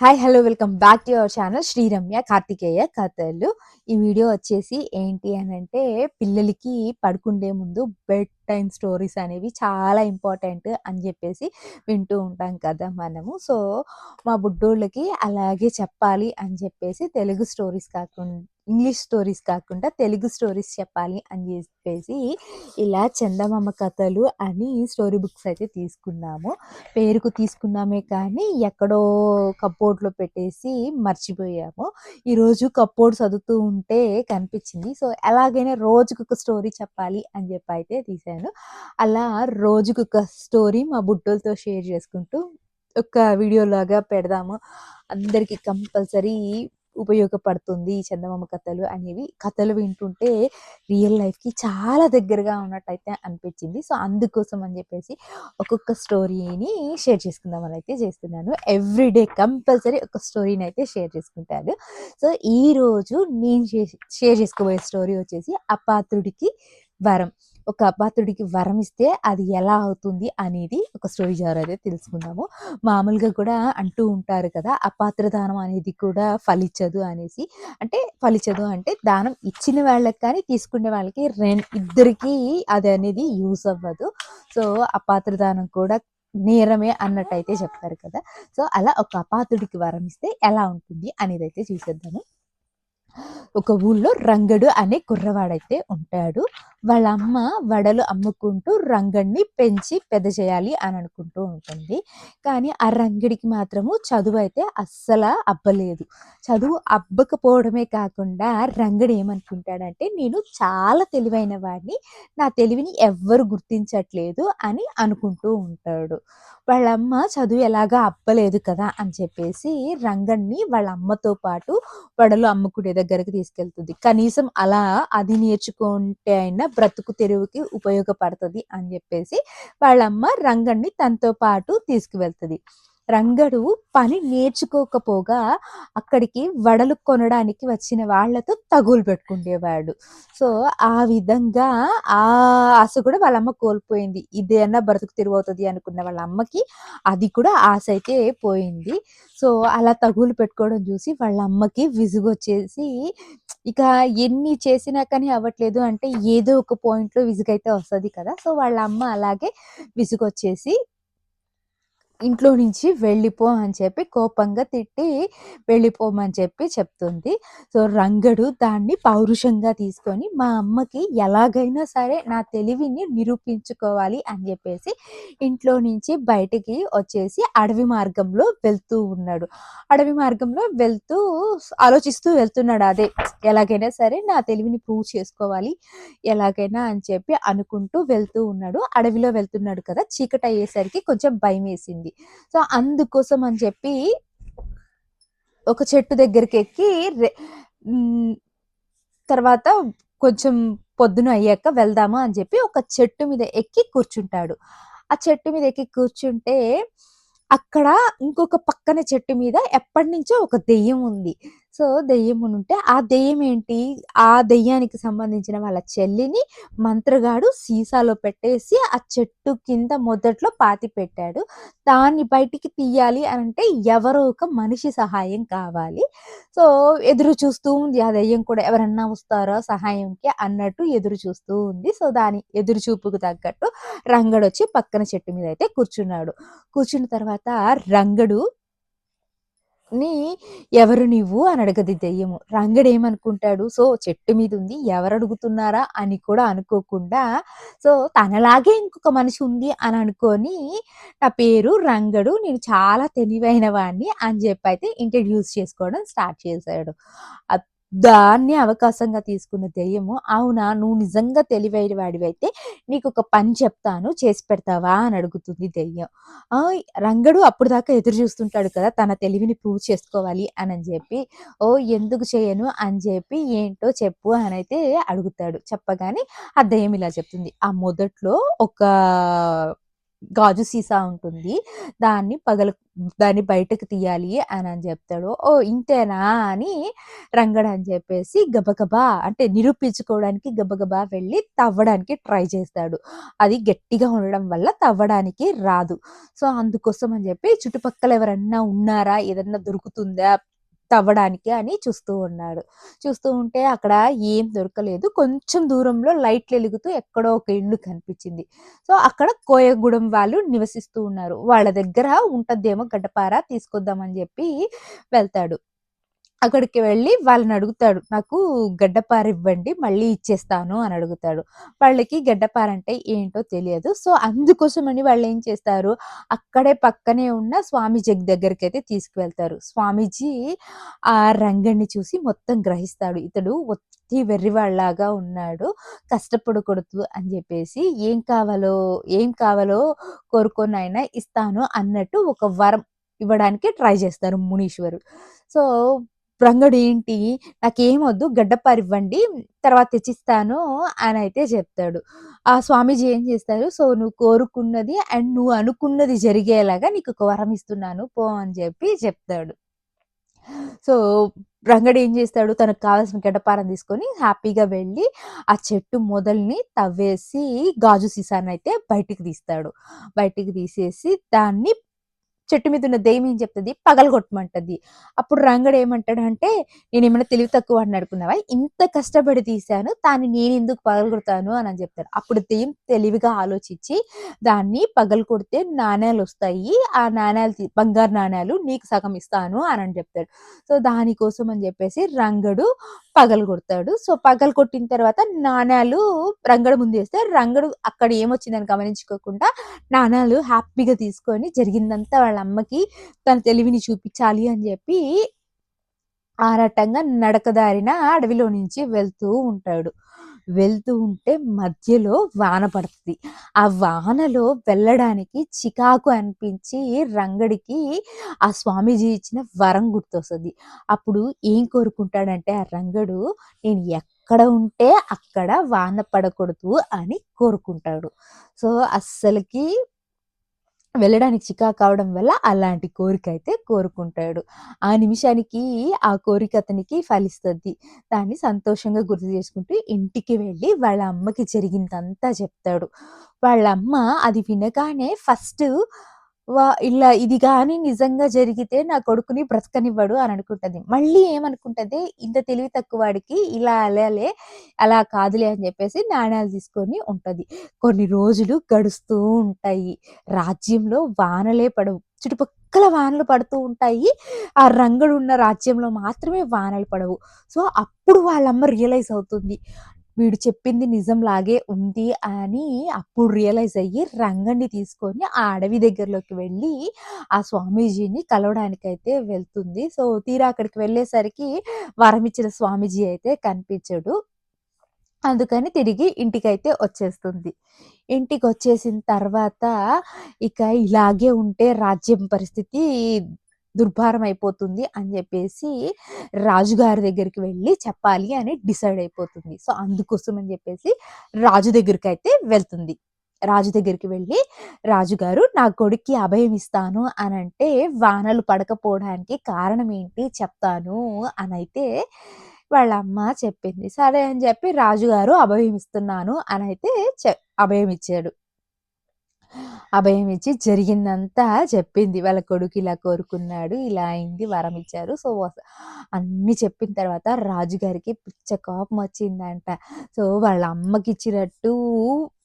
Hi hello welcome back to our channel Sriramya Karthikeya కథలు ఈ video వచ్చేసి ఏంటి అని అంటే పిల్లలకి పడుకుండే ముందు బెడ్ టైం స్టోరీస్ అనేవి చాలా ఇంపార్టెంట్ అని చెప్పేసి వింటూ ఉంటాం కదా మనము. సో మా బుడ్డోళ్ళకి అలాగే చెప్పాలి అని చెప్పేసి తెలుగు స్టోరీస్ కాకుండా ఇంగ్లీష్ స్టోరీస్ కాకుండా తెలుగు స్టోరీస్ చెప్పాలి అని చెప్పేసి ఇలా చందమామ కథలు అని స్టోరీ బుక్స్ అయితే తీసుకున్నాము. పేరుకు తీసుకున్నామే కానీ ఎక్కడో కప్బోర్డ్లో పెట్టేసి మర్చిపోయాము. ఈరోజు కప్బోర్డ్ చదువుతూ ఉంటే కనిపించింది. సో ఎలాగైనా రోజుకు ఒక స్టోరీ చెప్పాలి అని చెప్పి అయితే తీశాను అలా రోజుకు ఒక స్టోరీ మా బుట్టలతో షేర్ చేసుకుంటూ ఒక వీడియోలాగా పెడదాము. అందరికీ కంపల్సరీ ఉపయోగపడుతుంది ఈ చందమామ కథలు అనేవి. కథలు వింటుంటే రియల్ లైఫ్కి చాలా దగ్గరగా ఉన్నట్టయితే అనిపించింది. సో అందుకోసం అని చెప్పేసి ఒక్కొక్క స్టోరీని షేర్ చేసుకుందామని అయితే చేస్తున్నాను. ఎవ్రీడే కంపల్సరీ ఒక స్టోరీని అయితే షేర్ చేసుకుంటాను. సో ఈరోజు నేను షేర్ చేసుకోబోయే స్టోరీ వచ్చేసి అపాత్రుడికి వరం. ఒక అపాత్రుడికి వరం ఇస్తే అది ఎలా అవుతుంది అనేది ఒక స్టోరీ ద్వారా అయితే తెలుసుకుందాము. మామూలుగా కూడా అంటూ ఉంటారు కదా అపాత్ర దానం అనేది కూడా ఫలించదు అనేసి. అంటే ఫలించదు అంటే దానం ఇచ్చిన వాళ్ళకి కానీ తీసుకునే వాళ్ళకి రెం ఇద్దరికి అది అనేది యూస్ అవ్వదు. సో అపాత్ర దానం కూడా నేరమే అన్నట్టయితే చెప్తారు కదా. సో అలా ఒక అపాత్రుడికి వరం ఇస్తే ఎలా ఉంటుంది అనేది అయితే చూసేద్దాము. ఒక ఊళ్ళో రంగడు అనే కుర్రవాడైతే ఉంటాడు. వాళ్ళ అమ్మ వడలు అమ్ముకుంటూ రంగడిని పెంచి పెద్ద చేయాలి అని అనుకుంటూ ఉంటుంది. కానీ ఆ రంగడికి మాత్రము చదువు అయితే అస్సలు అబ్బలేదు. చదువు అబ్బకపోవడమే కాకుండా రంగడు ఏమనుకుంటాడంటే నేను చాలా తెలివైన వాడిని నా తెలివిని ఎవ్వరు గుర్తించట్లేదు అని అనుకుంటూ ఉంటాడు. వాళ్ళ అమ్మ చదువు ఎలాగా అబ్బలేదు కదా అని చెప్పేసి రంగడిని వాళ్ళ అమ్మతో పాటు వడలు అమ్ముకునే దగ్గర దగ్గరకు తీసుకెళ్తుంది. కనీసం అలా అది నేర్చుకుంటే అయినా బ్రతుకు తెరువుకి ఉపయోగపడుతుంది అని చెప్పేసి వాళ్ళమ్మ రంగణ్ణి తనతో పాటు తీసుకువెళ్తుంది. రంగడు పని నేర్చుకోకపోగా అక్కడికి వడలు కొనడానికి వచ్చిన వాళ్ళతో తగులు పెట్టుకుండేవాడు. సో ఆ విధంగా ఆ ఆశ కూడా వాళ్ళ అమ్మ కోల్పోయింది. ఇదేనా బ్రతుకు తిరుగుతుంది అనుకున్న వాళ్ళ అమ్మకి అది కూడా ఆశ అయితే పోయింది. సో అలా తగులు పెట్టుకోవడం చూసి వాళ్ళ అమ్మకి విసుగొచ్చేసి ఇక ఎన్ని చేసినా కానీ అవ్వట్లేదు అంటే ఏదో ఒక పాయింట్లో విసుగైతే వస్తుంది కదా. సో వాళ్ళ అమ్మ అలాగే విసుగొచ్చేసి ఇంట్లో నుంచి వెళ్ళిపో అని చెప్పి కోపంగా తిట్టి వెళ్ళిపోమని చెప్పి చెప్తుంది. సో రంగడు దాన్ని పౌరుషంగా తీసుకొని మా అమ్మకి ఎలాగైనా సరే నా తెలివిని నిరూపించుకోవాలి అని చెప్పేసి ఇంట్లో నుంచి బయటికి వచ్చేసి అడవి మార్గంలో వెళ్తూ ఉన్నాడు. అడవి మార్గంలో వెళ్తూ ఆలోచిస్తూ వెళ్తున్నాడు అదే ఎలాగైనా సరే నా తెలివిని ప్రూవ్ చేసుకోవాలి ఎలాగైనా అని చెప్పి అనుకుంటూ వెళ్తూ ఉన్నాడు. అడవిలో వెళ్తున్నాడు కదా చీకటి అయ్యేసరికి కొంచెం భయం వేసింది సో అందుకోసం అని చెప్పి ఒక చెట్టు దగ్గరికి ఎక్కి తర్వాత కొంచెం పొద్దున అయ్యాక వెళ్దామా అని చెప్పి ఒక చెట్టు మీద ఎక్కి కూర్చుంటాడు. ఆ చెట్టు మీద ఎక్కి కూర్చుంటే అక్కడ ఇంకొక పక్కన చెట్టు మీద ఎప్పటి నుంచో ఒక దెయ్యం ఉంది. సో దెయ్యం ఉంటే ఆ దెయ్యం ఏంటి ఆ దెయ్యానికి సంబంధించిన వాళ్ళ చెల్లిని మంత్రగాడు సీసాలో పెట్టేసి ఆ చెట్టు కింద మొదట్లో పాతి పెట్టాడు. దాన్ని బయటికి తీయాలి అని అంటే ఎవరో ఒక మనిషి సహాయం కావాలి. సో ఎదురు చూస్తూ ఉంది. ఆ దెయ్యం కూడా ఎవరన్నా వస్తారో సహాయంకి అన్నట్టు ఎదురు చూస్తూ ఉంది. సో దాని ఎదురు చూపుకు తగ్గట్టు రంగడు వచ్చి పక్కన చెట్టు మీద అయితే కూర్చున్నాడు. కూర్చున్న తర్వాత రంగడు ని ఎవరు నువ్వు అని అడగది దెయ్యము. రంగడు ఏమనుకుంటాడు? సో చెట్టు మీద ఉంది ఎవరు అడుగుతున్నారా అని కూడా అనుకోకుండా సో తనలాగే ఇంకొక మనిషి ఉంది అని అనుకొని నా పేరు రంగడు నేను చాలా తెలివైన వాడిని అని చెప్పి అయితే ఇంట్రడ్యూస్ చేసుకోవడం స్టార్ట్ చేశాడు. దాన్ని అవకాశంగా తీసుకున్న దెయ్యము. అవునా? నువ్వు నిజంగా తెలివైన వాడివైతే నీకు ఒక పని చెప్తాను చేసి పెడతావా అని అడుగుతుంది దెయ్యం. రంగడు అప్పుడు దాకా ఎదురు చూస్తుంటాడు కదా తన తెలివిని ప్రూవ్ చేసుకోవాలి అని అని చెప్పి ఓ ఎందుకు చేయను అని చెప్పి ఏంటో చెప్పు అని అయితే అడుగుతాడు. చెప్పగానే ఆ దెయ్యం ఇలా చెప్తుంది. ఆ మొదట్లో ఒక గాజు సీసా ఉంటుంది. దాన్ని పగలు దాన్ని బయటకు తీయాలి అని అని చెప్తాడు ఓ ఇంతేనా అని రంగడు అని చెప్పేసి గబగబా అంటే నిరూపించుకోవడానికి గబగబా వెళ్ళి తవ్వడానికి ట్రై చేస్తాడు. అది గట్టిగా ఉండడం వల్ల తవ్వడానికి రాదు. సో, అందుకోసం అని చెప్పి చుట్టుపక్కల ఎవరన్నా ఉన్నారా? ఏదన్నా దొరుకుతుందా? తవ్వడానికి అని చూస్తూ ఉన్నాడు. చూస్తూ ఉంటే అక్కడ ఏం దొరకలేదు. కొంచెం దూరంలో లైట్లు వెలుగుతూ ఎక్కడో ఒక ఇల్లు కనిపించింది. సో, అక్కడ కోయగూడెం వాళ్ళు నివసిస్తూ ఉన్నారు. వాళ్ళ దగ్గర ఉంటద్దేమో గడ్డపార తీసుకొద్దాం అని వెళ్తాడు. అక్కడికి వెళ్ళి వాళ్ళని అడుగుతాడు నాకు గడ్డపార ఇవ్వండి మళ్ళీ ఇచ్చేస్తాను అని అడుగుతాడు. వాళ్ళకి గడ్డపార అంటే ఏంటో తెలియదు. సో, అందుకోసమని ఏం చేస్తారు, అక్కడే పక్కనే ఉన్న స్వామీజీ అయితే తీసుకువెళ్తారు. స్వామీజీ ఆ రంగడిని చూసి మొత్తం గ్రహిస్తాడు. ఇతడు ఒత్తి వెర్రివాడిలాగా ఉన్నాడు. కష్టపడకూడదు అని చెప్పేసి ఏం కావాలో ఏం కావాలో కోరుకొని ఆయన ఇస్తాను అన్నట్టు ఒక వరం ఇవ్వడానికి ట్రై చేస్తారు మునీశ్వరు. సో, రంగడు ఏంటి నాకేమొద్దు గడ్డపార ఇవ్వండి తర్వాత తెచ్చిస్తాను అని అయితే చెప్తాడు. ఆ స్వామీజీ ఏం చేస్తారు, సో, నువ్వు కోరుకున్నది అండ్ నువ్వు అనుకున్నది జరిగేలాగా నీకొక వరం ఇస్తున్నాను పో అని చెప్పి చెప్తాడు. సో, రంగడు ఏం చేస్తాడు తనకు కావాల్సిన గడ్డపారం తీసుకొని హ్యాపీగా వెళ్ళి ఆ చెట్టు మొదల్ని తవ్వేసి గాజు సీసానయితే బయటికి తీస్తాడు. బయటికి తీసేసి దాన్ని చెట్టు మీద ఉన్న దెయ్యం ఏం చెప్తుంది పగలగొట్టమంటది. అప్పుడు రంగడు ఏమంటాడంటే ఏమైనా తెలివి తక్కువవాడిని అనుకున్నావా? ఇంత కష్టపడి తీశాను దాన్ని నేను ఎందుకు పగలగొడతాను అని చెప్తాడు. అప్పుడు దెయ్యం తెలివిగా ఆలోచించి దాన్ని పగలగొడితే నాణేలొస్తాయి. ఆ నాణ్యాలు బంగారు నాణ్యాలు నీకు సగం ఇస్తాను అని చెప్తాడు. సో, దానికోసం అని చెప్పేసి రంగడు పగలగొడతాడు. సో, పగలగొట్టిన తర్వాత నాణేలు రంగడు ముందు వేస్తే రంగడు అక్కడ ఏమొచ్చిందని గమనించుకోకుండా నాణ్యాలు హ్యాపీగా తీసుకొని జరిగిందంతా వాళ్ళ అమ్మకి తన తెలివిని చూపించాలి అని చెప్పి ఆరాటంగా నడకదారిన అడవిలో నుంచి వెళ్తూ ఉంటాడు. వెళ్తూ ఉంటే మధ్యలో వాన పడుతుంది ఆ వానలో వెళ్ళడానికి చికాకు అనిపించి రంగడికి ఆ స్వామీజీ ఇచ్చిన వరం గుర్తొస్తుంది అప్పుడు ఏం కోరుకుంటాడంటే ఆ రంగడు నేను ఎక్కడ ఉంటే అక్కడ వాన పడకూడదు అని కోరుకుంటాడు. సో, అస్సలకి వెళ్ళడానికి చికాకు కావడం వల్ల అలాంటి కోరిక అయితే కోరుకుంటాడు. ఆ నిమిషానికి ఆ కోరిక అతనికి ఫలిస్తుంది దాన్ని సంతోషంగా గుర్తు చేసుకుంటూ ఇంటికి వెళ్ళి వాళ్ళ అమ్మకి జరిగిందంతా చెప్తాడు. వాళ్ళ అమ్మ అది వినగానే ఫస్ట్ వా ఇలా ఇది కానీ నిజంగా జరిగితే నా కొడుకుని బ్రతకనివ్వడు అని అనుకుంటది. మళ్ళీ ఏమనుకుంటది ఇంత తెలివి తక్కువ వాడికి ఇలా అలాలే అలా కాదులే అని చెప్పేసి నాణ్యాలు తీసుకొని ఉంటది. కొన్ని రోజులు గడుస్తూ ఉంటాయి. రాజ్యంలో వానలే పడవు. చుట్టుపక్కల వానలు పడుతూ ఉంటాయి. ఆ రంగుడు ఉన్న రాజ్యంలో మాత్రమే వానలు పడవు. సో, అప్పుడు వాళ్ళమ్మ రియలైజ్ అవుతుంది. వీడు చెప్పింది నిజంలాగే ఉంది అని అప్పుడు రియలైజ్ అయ్యి రంగండి తీసుకొని ఆ అడవి దగ్గరలోకి వెళ్ళి ఆ స్వామీజీని కలవడానికైతే వెళ్తుంది. సో, తీరా అక్కడికి వెళ్ళేసరికి వరమిచ్చిన స్వామీజీ అయితే కనిపించడు. అందుకని తిరిగి ఇంటికైతే వచ్చేస్తుంది. ఇంటికి వచ్చేసిన తర్వాత ఇక ఇలాగే ఉంటే రాజ్యం పరిస్థితి దుర్భారం అయిపోతుంది అని చెప్పేసి రాజుగారి దగ్గరికి వెళ్ళి చెప్పాలి అని డిసైడ్ అయిపోతుంది. సో, అందుకోసం అని చెప్పేసి రాజు దగ్గరికి అయితే వెళ్తుంది. రాజు దగ్గరికి వెళ్ళి రాజుగారు నా కొడుక్కి అభయం ఇస్తాను అని అంటే వానలు పడకపోవడానికి కారణం ఏంటి చెప్తాను అనైతే వాళ్ళ అమ్మ చెప్పింది. సరే అని చెప్పి రాజుగారు అభయం ఇస్తున్నాను అనైతే చె అభయం ఇచ్చాడు. అభయం ఇచ్చి జరిగిందంతా చెప్పింది. వాళ్ళ కొడుకు ఇలా కోరుకున్నాడు. ఇలా అయింది. వరం ఇచ్చారు. సో, అన్నీ చెప్పిన తర్వాత రాజుగారికి పిచ్చ కోపమొచ్చిందంట. సో, వాళ్ళ అమ్మకి ఇచ్చినట్టు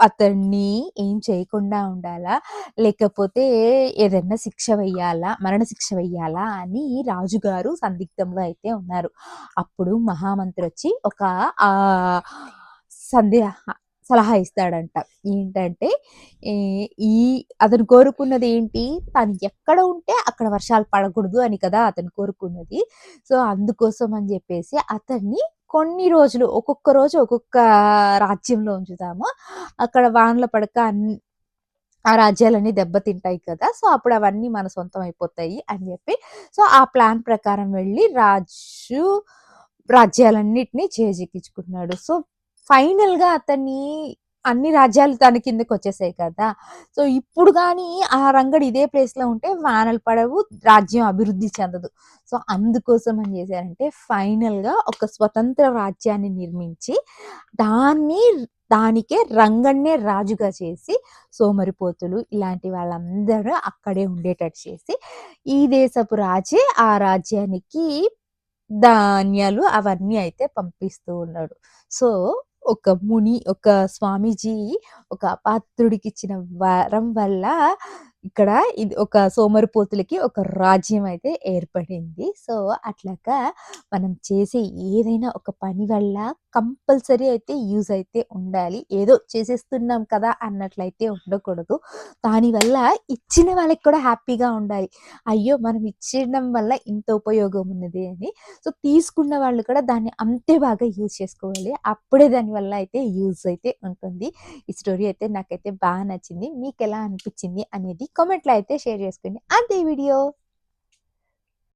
అతన్ని ఏం చేయకుండా ఉండాలా? లేకపోతే ఏదన్నా శిక్ష వెయ్యాలా? మరణశిక్ష వెయ్యాలా? అని రాజుగారు సందిగ్ధంలో అయితే ఉన్నారు. అప్పుడు మహామంత్రి వచ్చి ఒక సందేహ సలహా ఇస్తాడంట. ఏంటంటే ఈ అతను కోరుకున్నది ఏంటి? తను ఎక్కడ ఉంటే అక్కడ వర్షాలు పడకూడదు అని కదా అతను కోరుకున్నది. సో, అందుకోసం అని చెప్పేసి అతన్ని కొన్ని రోజులు ఒక్కొక్క రోజు ఒక్కొక్క రాజ్యంలో ఉంచుతాము. అక్కడ వానలు పడక అన్ని ఆ రాజ్యాలన్నీ దెబ్బతింటాయి కదా! సో, అప్పుడు అవన్నీ మన సొంతం అయిపోతాయి అని చెప్పి సో, ఆ ప్లాన్ ప్రకారం వెళ్ళి రాజు రాజ్యాలన్నిటిని చేజిక్కించుకున్నాడు. సో, ఫైనల్‌గా అతన్ని అన్ని రాజ్యాలు తన కిందకి వచ్చేసాయి కదా! సో, ఇప్పుడు కానీ ఆ రంగడు ఇదే ప్లేస్‌లో ఉంటే వానలు పడవు, రాజ్యం అభివృద్ధి చెందదు. సో, అందుకోసం ఏం చేశారంటే ఫైనల్‌గా ఒక స్వతంత్ర రాజ్యాన్ని నిర్మించి, దాన్ని దానికే రంగన్నే రాజుగా చేసి, సోమరిపోతులు ఇలాంటి వాళ్ళందరూ అక్కడే ఉండేటట్టు చేసి, ఈ దేశపు రాజే ఆ రాజ్యానికి ధాన్యాలు అవన్నీ అయితే పంపిస్తూ ఉన్నాడు. సో, ఒక ముని, ఒక స్వామీజీ ఒక అపాత్రుడికిచ్చిన వరం వల్ల ఇక్కడ ఇది ఒక సోమరిపోతులకి ఒక రాజ్యం అయితే ఏర్పడింది. సో, అట్లాగా మనం చేసే ఏదైనా ఒక పని వల్ల కంపల్సరీ అయితే యూజ్ అయితే ఉండాలి. ఏదో చేసేస్తున్నాం కదా! అన్నట్లయితే ఉండకూడదు. దానివల్ల ఇచ్చిన వాళ్ళకి కూడా హ్యాపీగా ఉండాలి. అయ్యో! మనం ఇచ్చడం వల్ల ఇంత ఉపయోగం ఉన్నది అని. సో, తీసుకున్న వాళ్ళు కూడా దాన్ని అంతే బాగా యూజ్ చేసుకోవాలి. అప్పుడే దానివల్ల అయితే యూజ్ అయితే ఉంటుంది. ఈ స్టోరీ అయితే నాకైతే బాగా నచ్చింది. మీకు ఎలా అనిపించింది అనేది కామెంట్‌లో అయితే షేర్ చేసుకోండి. అంతే వీడియో.